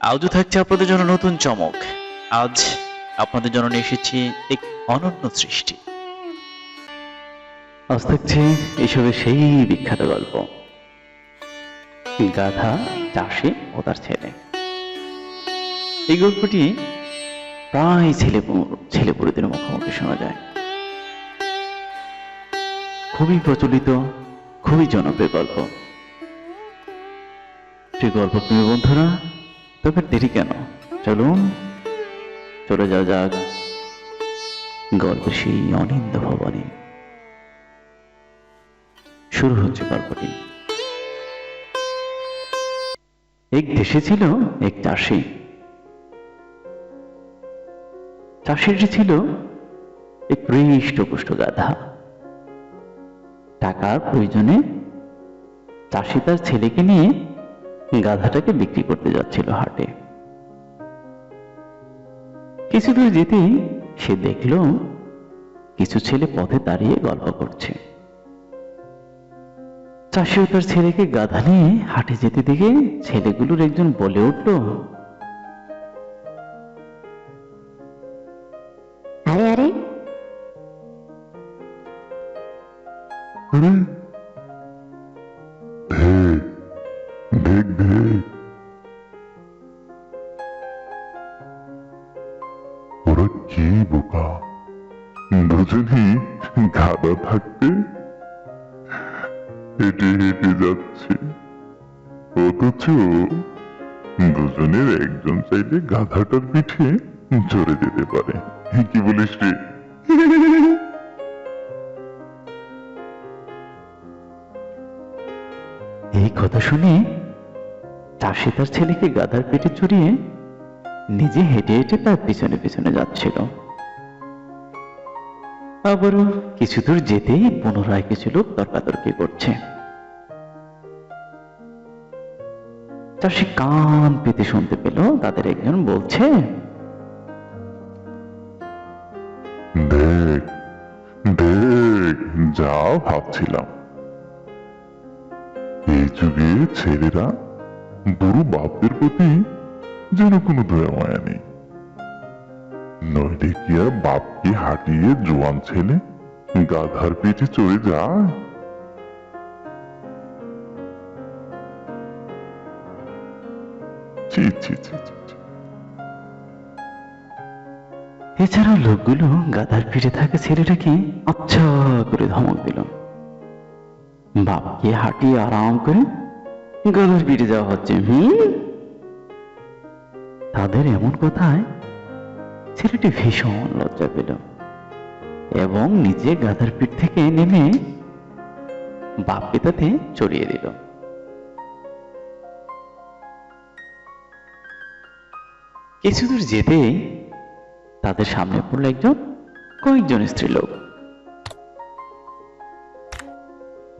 আজও থাকছে আপনাদের জন্য নতুন চমক। আজ আপনাদের জন্য নিয়ে এসেছি এক অনন্য সৃষ্টি। আজ থাকছে এসবের সেই বিখ্যাত গল্প। গাধা চাষি ও তার ছেলে। এই গল্পটি প্রায় ছেলে ছেলে ছেলেপুরীদের মুখোমুখি শোনা যায়। খুবই প্রচলিত, খুবই জনপ্রিয় গল্প। সেই গল্প প্রিয় বন্ধুরা তবে দেরি কেন? চলুন, চলে যাওয়া যাক গল্পের সেই অনিন্দ ভবনে। শুরু হচ্ছে গল্পটি। এক দেশে ছিল এক চাষি। চাষিটি ছিল এক হৃষ্টপুষ্ট গাধা টাকার প্রয়োজনে চাষি তার ছেলেকে নিয়ে গাধাটাকে বিক্রি করতে যাচ্ছিল হাটে। কিছু দূর যেতেই সে দেখল, কিছু ছেলে পথে দাঁড়িয়ে গল্প করছে। চাষিও তার ছেলেকে গাধা নিয়ে হাটে যেতে দেখে ছেলেগুলোর একজন বলে উঠল, আরে আরে। দেখ দেখ ওরা কি বোকা? দুজনেই গাদা থাকতে হেঁটে হেঁটে যাচ্ছে। অথচ দুজনের একজন চাইলে গাধাটার পিঠে চড়ে যেতে পারে। কি বলিস রে? এই কথা শুনে চাষি তার ছেলেকে গাধার পেটে চড়িয়ে নিজে হেঁটে হেঁটে তার পিছনে পিছনে যাচ্ছিল। আবারও কিছু দূর যেতেই পুনরায় কিছু লোক তর্কাতর্কি করছে। চাষি কান পেতে শুনতে পেল, তাদের একজন বলছে, দেখ দেখ, যা ভাবছিলাম। এই যুগে ছেলেরা বুড়ো বাপদের প্রতি যেন কোনো দয়া মায়া নেই। নইলে কি আর বাপকে হাঁটিয়ে জোয়ান ছেলে গাধার পেটে চড়ে যায়? ছি। এছাড়াও লোকগুলো গাধার পিঠে থাকা ছেলেটাকে আচ্ছা করে ধমক দিল। বাপকে হাঁটিয়ে আরাম করে গাধার পিঠে যাওয়া হচ্ছে, হুম? তাদের এমন কথায় ছেলেটি ভীষণ লজ্জা পেল এবং নিজে গাধার পিঠ থেকে নেমে বাপকে তাতে চড়িয়ে দিল। কিছু দূর যেতে তাদের সামনে পড়ল একজন কয়েকজন স্ত্রীলোক।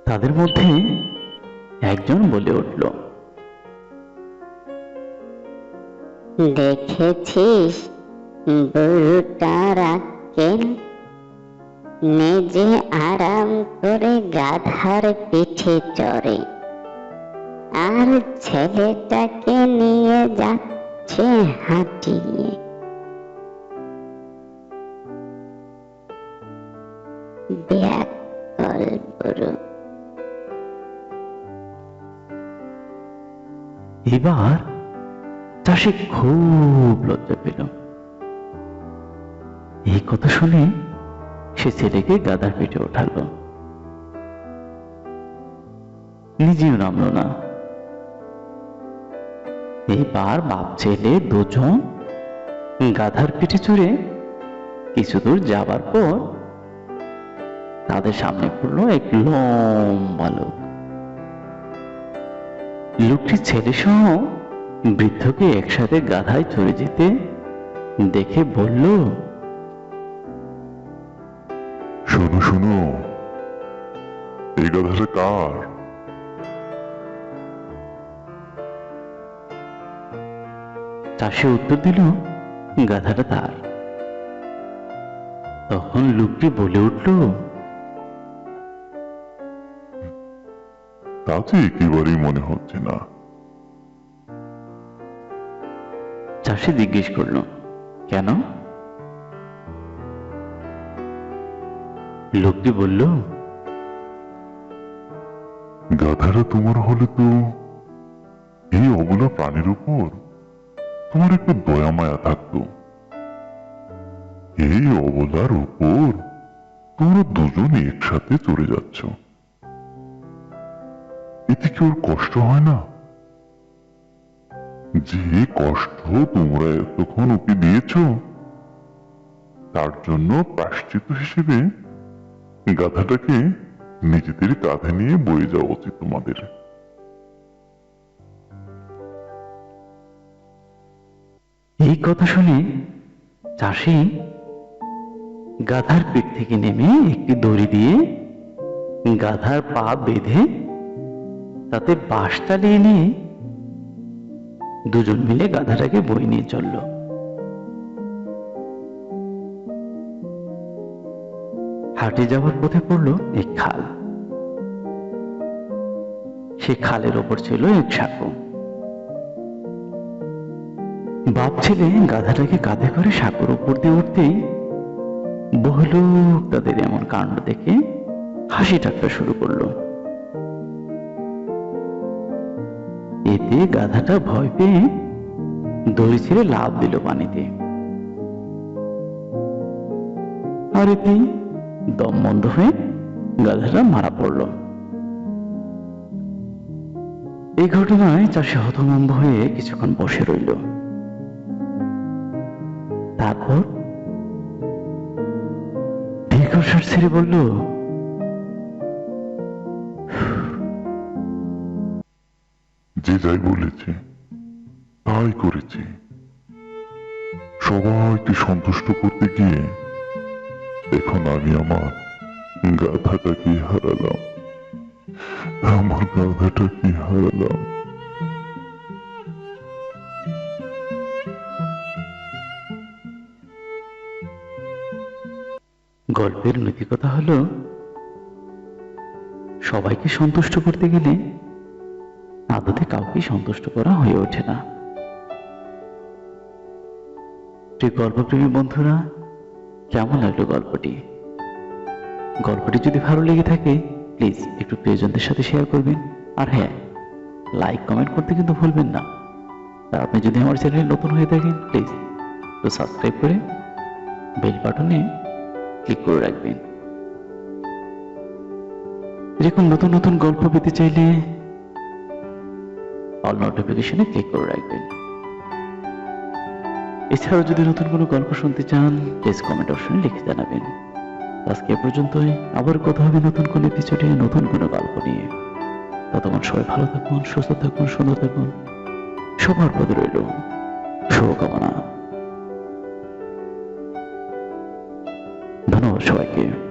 তাদের মধ্যে একজন বলে উঠল দেখেছিস বুড়োটার আক্কেল নিজে আরাম করে গাধার পিঠে চড়ে। আর ছেলেটাকে নিয়ে যাচ্ছে হাঁটিয়ে। ব্যাকল এবার চাষি খুব লজ্জা পেল। এই কথা শুনে সে ছেলেকে গাদার পেটে ওঠালো। নিজেও নামলো না। এইবার বাপ ছেলে দুজন গাধার পিঠে চড়ে কিছু দূর যাবার পর তাদের সামনে পড়ল এক লম্বা লোক। লোকটি ছেলে সহ বৃদ্ধকে একসাথে গাধায় চড়ে যেতে দেখে বলল শোনো শোনো এই গাধাটা কার? চাষে উত্তর দিল গাধাটা তার। তখন লোকটি বলে উঠল তাতে একেবারেই মনে হচ্ছে না। চাষি জিজ্ঞেস করল কেন? লোকটি বলল গাধাটা তোমার হলে তো এই অবলা প্রাণীর উপর তোমার একটু দয়া মায়া থাকতো। এই অবলার উপর তোমরা দুজন একসাথে চলে যাচ্ছ। এতে কি ওর কষ্ট হয় না? যে কষ্ট তোমরা এতক্ষণ ওকে দিয়েছ, তার জন্য প্রাশ্চিত হিসেবে গাধাটাকে নিজেদের কাঁধে নিয়ে বয়ে যাওয়া উচিত তোমাদের। এই কথা শুনে চাষি গাধার পিঠ থেকে নেমে একটি দড়ি দিয়ে গাধার পা বেঁধে তাতে বাঁশ চালিয়ে নিয়ে দুজন মিলে গাধাটাকে বই নিয়ে চলল। হাটে যাওয়ার পথে পড়ল এক খাল। সে খালের ওপর ছিল এক সাঁকো। বাপ ছেলে গাধাটাকে কাঁধে করে সাঁকোর উপর দিয়ে উঠতেই বহু লোক তাদের এমন কাণ্ড দেখে হাসি ঠাট্টা শুরু করল। এতে গাধাটা ভয় পেয়ে দড়ি ছেড়ে লাভ দিল পানিতে। আর এতে দম বন্ধ হয়ে গাধাটা মারা পড়ল। এই ঘটনায় চাষি হতভম্ব হয়ে কিছুক্ষণ বসে রইল। তারপর দীর্ঘশ্বাস ছেড়ে বলল যে যাই বলেছে। তাই করেছি। সবাইকে সন্তুষ্ট করতে গিয়ে এখন আমি আমার গাধাটাকে হারালাম। আমার গাধাটাকে হারালাম। গল্পের নৈতিকতা হলো, সবাইকে সন্তুষ্ট করতে গেলে আদতে কাউকে সন্তুষ্ট করা হয়ে ওঠে না। প্রিয় গল্পপ্রেমী বন্ধুরা, কেমন লাগল গল্পটি? গল্পটি যদি ভালো লেগে থাকে প্লিজ একটু প্রিয়জনদের সাথে শেয়ার করবেন। আর হ্যাঁ লাইক কমেন্ট করতে কিন্তু ভুলবেন না। আর আপনি যদি আমার চ্যানেলে নতুন হয়ে থাকেন প্লিজ তো সাবস্ক্রাইব করে বেল বাটনে ক্লিক করে রাখবেন। এরকম নতুন নতুন গল্প পেতে চাইলে অল নোটিফিকেশনে ক্লিক করে রাখবেন। এছাড়াও যদি নতুন কোনো গল্প শুনতে চান প্লিজ কমেন্ট অপশনে লিখে জানাবেন। আজকে পর্যন্তই। আবার কথা হবে নতুন কোনো এপিসোডে নতুন কোনো গল্প নিয়ে। ততক্ষণ সবাই ভালো থাকুন, সুস্থ থাকুন, সুন্দর থাকুন। সবার পদে রইল শুভকামনা। ধন্যবাদ সবাইকে।